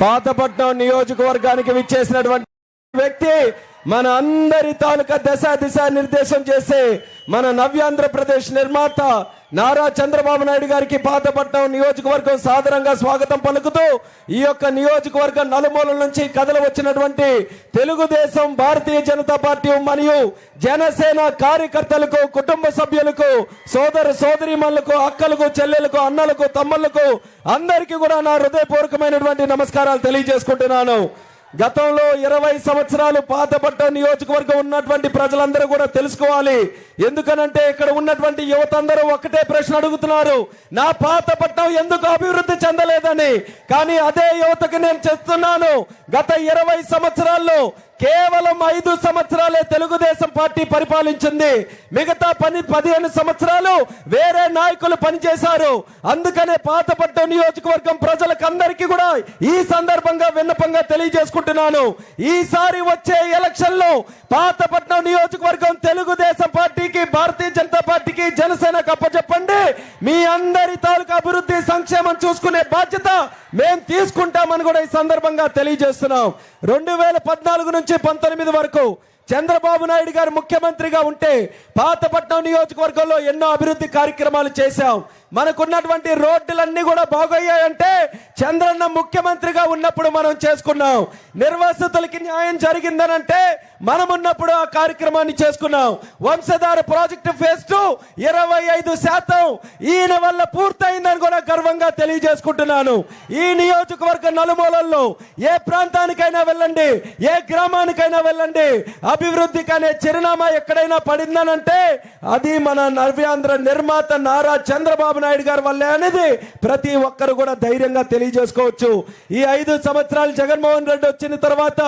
పాతపట్నం నియోజకవర్గానికి విచ్చేసినటువంటి వ్యక్తి మన అందరి తాలూకా దశ దిశ నిర్దేశం చేసే మన నవ్యాంధ్రప్రదేశ్ నిర్మాత నారా చంద్రబాబు నాయుడు గారికి పాతపట్నం నియోజకవర్గం సాదరంగా స్వాగతం పలుకుతూ ఈ యొక్క నియోజకవర్గం నలుమూలల నుంచి కథలు వచ్చినటువంటి తెలుగుదేశం భారతీయ జనతా పార్టీ మరియు జనసేన కార్యకర్తలకు కుటుంబ సభ్యులకు సోదర సోదరిమణులకు అక్కలకు చెల్లెలకు అన్నలకు తమ్ముళ్ళకు అందరికీ కూడా నా హృదయపూర్వకమైనటువంటి నమస్కారాలు తెలియజేసుకుంటున్నాను. గతంలో ఇరవై సంవత్సరాలు పాతపట్ట నియోజకవర్గం ఉన్నటువంటి ప్రజలందరూ కూడా తెలుసుకోవాలి. ఎందుకనంటే ఇక్కడ ఉన్నటువంటి యువత అందరూ ఒకటే ప్రశ్న అడుగుతున్నారు నా పాత పట్టణం ఎందుకు అభివృద్ధి చెందలేదని? కానీ అదే యువతకి నేను చెప్తున్నాను గత ఇరవై సంవత్సరాల్లో కేవలం ఐదు సంవత్సరాలే తెలుగుదేశం పార్టీ పరిపాలించింది. మిగతా పని పదిహేను సంవత్సరాలు వేరే నాయకులు పనిచేశారు. అందుకనే పాతపట్నం నియోజకవర్గం ప్రజలకందరికీ కూడా ఈ సందర్భంగా విన్నపంగా తెలియజేసుకుంటున్నాను. ఈసారి వచ్చే ఎలక్షన్లో పాతపట్నం నియోజకవర్గం తెలుగుదేశం పార్టీ పార్టీకి భారతీయ జనతా పార్టీకి జనసేనకు అప్పచెప్పండి. మీ అందరి తాలూకా అభివృద్ధి సంక్షేమం చూసుకునే బాధ్యత మేము తీసుకుంటామని కూడా ఈ సందర్భంగా తెలియజేస్తున్నాం. రెండు వేల పద్నాలుగు నుంచి పంతొమ్మిది వరకు చంద్రబాబు నాయుడు గారు ముఖ్యమంత్రిగా ఉంటే పాతపట్నం నియోజకవర్గంలో ఎన్నో అభివృద్ధి కార్యక్రమాలు చేశాం. మనకున్నటువంటి రోడ్డులన్నీ కూడా బాగయ్యాయంటే చంద్రన్న ముఖ్యమంత్రిగా ఉన్నప్పుడు మనం చేసుకున్నాం. నిర్వాసితులకి న్యాయం జరిగిందనంటే మనం ఉన్నప్పుడు ఆ కార్యక్రమాన్ని చేసుకున్నాం. వంశధార ప్రాజెక్టు ఫేజ్ టూ ఇరవై ఐదు శాతం ఈయన వల్ల పూర్తయిందని కూడా గర్వంగా తెలియజేసుకుంటున్నాను. ఈ నియోజకవర్గ నలుమూలల్లో ఏ ప్రాంతానికైనా వెళ్ళండి ఏ గ్రామానికైనా వెళ్ళండి అభివృద్ధికి అనే చిరునామా ఎక్కడైనా పడిందనంటే అది మన నవ్యాంధ్ర నిర్మాత నారా చంద్రబాబు నాయుడు గారి వల్లే అనేది ప్రతి ఒక్కరు కూడా ధైర్యంగా తెలియజేసుకోవచ్చు. ఈ ఐదు సంవత్సరాలు జగన్మోహన్ రెడ్డి వచ్చిన తర్వాత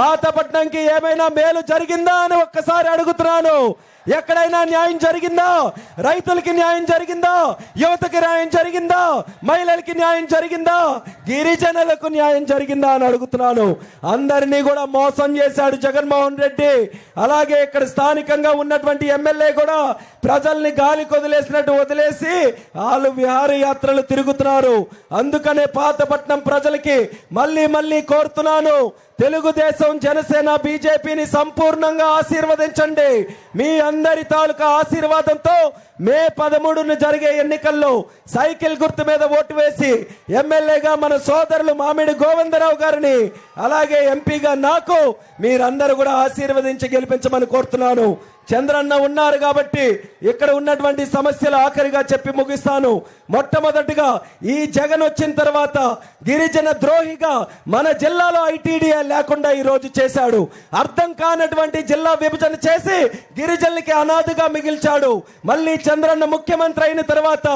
పాతపట్నంకి ఏమైనా మేలు జరిగిందా అని ఒక్కసారి అడుగుతున్నాను. ఎక్కడైనా న్యాయం జరిగిందా రైతులకి న్యాయం జరిగిందా యువతకి న్యాయం జరిగిందా మహిళలకి న్యాయం జరిగిందా గిరిజనులకు న్యాయం జరిగిందా అని అడుగుతున్నాను. అందరినీ కూడా మోసం చేశాడు జగన్మోహన్ రెడ్డి. అలాగే ఇక్కడ స్థానికంగా ఉన్నటువంటి ఎమ్మెల్యే కూడా ప్రజల్ని గాలి వదిలేసినట్టు వదిలేసి వాళ్ళు విహారయాత్రలు తిరుగుతున్నారు. అందుకనే పాతపట్నం ప్రజలకి మళ్ళీ మళ్ళీ కోరుతున్నాను. తెలుగుదేశం జనసేన బీజేపీని సంపూర్ణంగా ఆశీర్వదించండి. మీ అందరి తాలూకా ఆశీర్వాదంతో మే పదమూడున జరిగే ఎన్నికల్లో సైకిల్ గుర్తు మీద ఓటు వేసి ఎమ్మెల్యేగా మన సోదరులు మామిడి గోవిందరావు గారిని అలాగే ఎంపీగా నాకు మీరందరూ కూడా ఆశీర్వదించి గెలిపించమని కోరుతున్నాను. చంద్రన్న ఉన్నారు కాబట్టి ఇక్కడ ఉన్నటువంటి సమస్యలు ఆఖరిగా చెప్పి ముగిస్తాను. మొట్టమొదటిగా ఈ జగన్ వచ్చిన తర్వాత గిరిజన ద్రోహిగా మన జిల్లాలో ఐటీడీఏ లేకుండా ఈ రోజు చేశాడు. అర్థం కానటువంటి జిల్లా విభజన చేసి గిరిజనులకి అనాథగా మిగిల్చాడు. మళ్ళీ చంద్రన్న ముఖ్యమంత్రి అయిన తర్వాత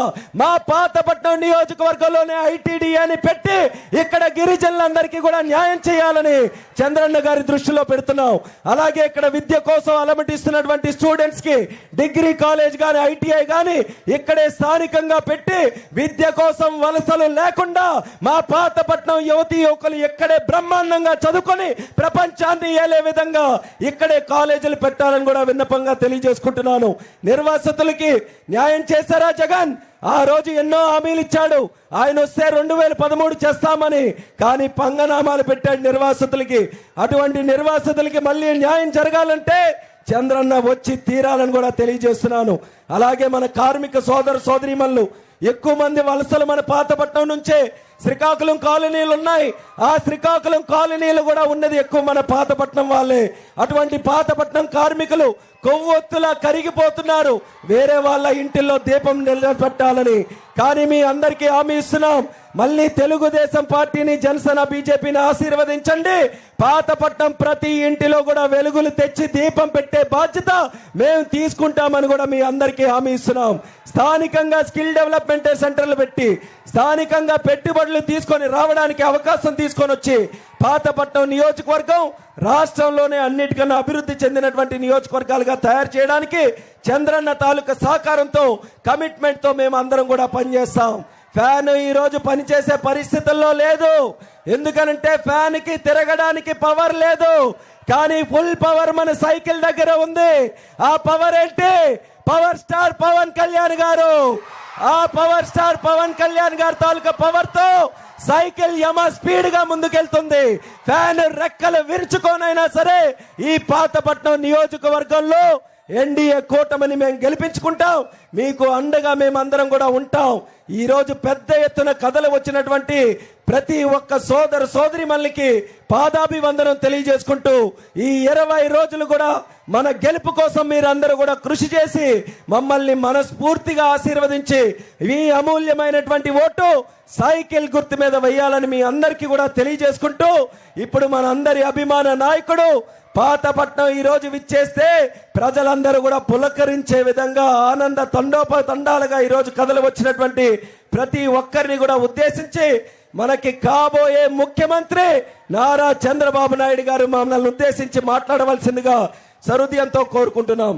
మా పాతపట్నం నియోజకవర్గంలోనే ఐటీడీఏని పెట్టి ఇక్కడ గిరిజనులందరికీ కూడా న్యాయం చేయాలని చంద్రన్న గారి దృష్టిలో పెడుతున్నాం. అలాగే ఇక్కడ విద్య కోసం అలమటిస్తున్నటువంటి స్టూడెంట్స్కి డిగ్రీ కాలేజ్ గాని ఐటీఐ గాని ఇక్కడే స్థానికంగా పెట్టి విద్య కోసం వలసలు లేకుండా మా పాతపట్నం యువతి యువకులు ఇక్కడే బ్రహ్మాండంగా చదువుకొని ప్రపంచాన్ని ఏలే విధంగా ఇక్కడే కాలేజీలు పెట్టాలని కూడా విన్నపంగా తెలియజేసుకుంటున్నాను. నిర్వాసితులకి న్యాయం చేశారా జగన్? ఆ రోజు ఎన్నో హామీలు ఇచ్చాడు. ఆయన వస్తే రెండు వేల పదమూడు చేస్తామని కానీ పంగనామాలు పెట్టాడు నిర్వాసితులకి. అటువంటి నిర్వాసితులకి మళ్ళీ న్యాయం జరగాలంటే చంద్రన్న వచ్చి తీరాలని కూడా తెలియజేస్తున్నాను. అలాగే మన కార్మిక సోదర సోదరిమల్లు ఎక్కువ మంది వలసలు మన పాతపట్నం నుంచే శ్రీకాకుళం కాలనీలు ఉన్నాయి. ఆ శ్రీకాకుళం కాలనీలు కూడా ఉన్నది ఎక్కువ మన పాతపట్నం వాళ్ళే. అటువంటి పాతపట్నం కార్మికులు కొవ్వొత్తులా కరిగిపోతున్నారు. వేరే వాళ్ళ ఇంటిల్లో దీపం నిలబెట్టాలని. కానీ మీ అందరికీ హామీ ఇస్తున్నాం. మళ్ళీ తెలుగుదేశం పార్టీని జనసేన బీజేపీని ఆశీర్వదించండి. పాతపట్నం ప్రతి ఇంటిలో కూడా వెలుగులు తెచ్చి దీపం పెట్టే బాధ్యత మేము తీసుకుంటామని కూడా మీ అందరికీ హామీ ఇస్తున్నాం. స్థానికంగా స్కిల్ డెవలప్మెంట్ సెంటర్లు పెట్టి స్థానికంగా పెట్టుబడులు తీసుకొని రావడానికి అవకాశం తీసుకొని వచ్చి పాతపట్నం నియోజకవర్గం రాష్ట్రంలోనే అన్నిటికన్నా అభివృద్ధి చెందినటువంటి నియోజకవర్గాలుగా తయారు చేయడానికి చంద్రన్న తాలూకా సహకారంతో కమిట్మెంట్తో మేము అందరం కూడా పనిచేస్తాం. ఫ్యాన్ ఈరోజు పనిచేసే పరిస్థితుల్లో లేదు. ఎందుకనంటే ఫ్యాన్కి తిరగడానికి పవర్ లేదు. కానీ ఫుల్ పవర్ మన సైకిల్ దగ్గర ఉంది. ఆ పవర్ ఏంటి? పవర్ స్టార్ పవన్ కళ్యాణ్ గారు. ఆ పవర్ స్టార్ పవన్ కళ్యాణ్ గారి తాలూకా పవర్తో సైకిల్ యమ స్పీడ్గా ముందుకెళ్తుంది. ఫ్యాన్ రెక్కలు విరుచుకోనైనా సరే ఈ పాతపట్నం నియోజకవర్గంలో ఎన్డీఏ కూటమిని మేము గెలిపించుకుంటాం. మీకు అండగా మేమందరం కూడా ఉంటాం. ఈ రోజు పెద్ద ఎత్తున కథలు వచ్చినటువంటి ప్రతి ఒక్క సోదరు సోదరి మల్లికి పాదాభివందనం తెలియజేసుకుంటూ ఈ ఇరవై రోజులు కూడా మన గెలుపు కోసం మీరందరూ కూడా కృషి చేసి మమ్మల్ని మనస్ఫూర్తిగా ఆశీర్వదించి ఈ అమూల్యమైనటువంటి ఓటు సైకిల్ గుర్తు మీద వేయాలని మీ అందరికీ కూడా తెలియజేసుకుంటూ ఇప్పుడు మన అందరి అభిమాన నాయకుడు పాతపట్నం పట్నం ఈరోజు విచ్చేస్తే ప్రజలందరూ కూడా పులకరించే విధంగా ఆనంద తండోప తండాలుగా ఈరోజు కథలు వచ్చినటువంటి ప్రతి ఒక్కరిని కూడా ఉద్దేశించి మనకి కాబోయే ముఖ్యమంత్రి నారా చంద్రబాబు నాయుడు గారు మమ్మల్ని ఉద్దేశించి మాట్లాడవలసిందిగా సరుదయంతో కోరుకుంటున్నాం.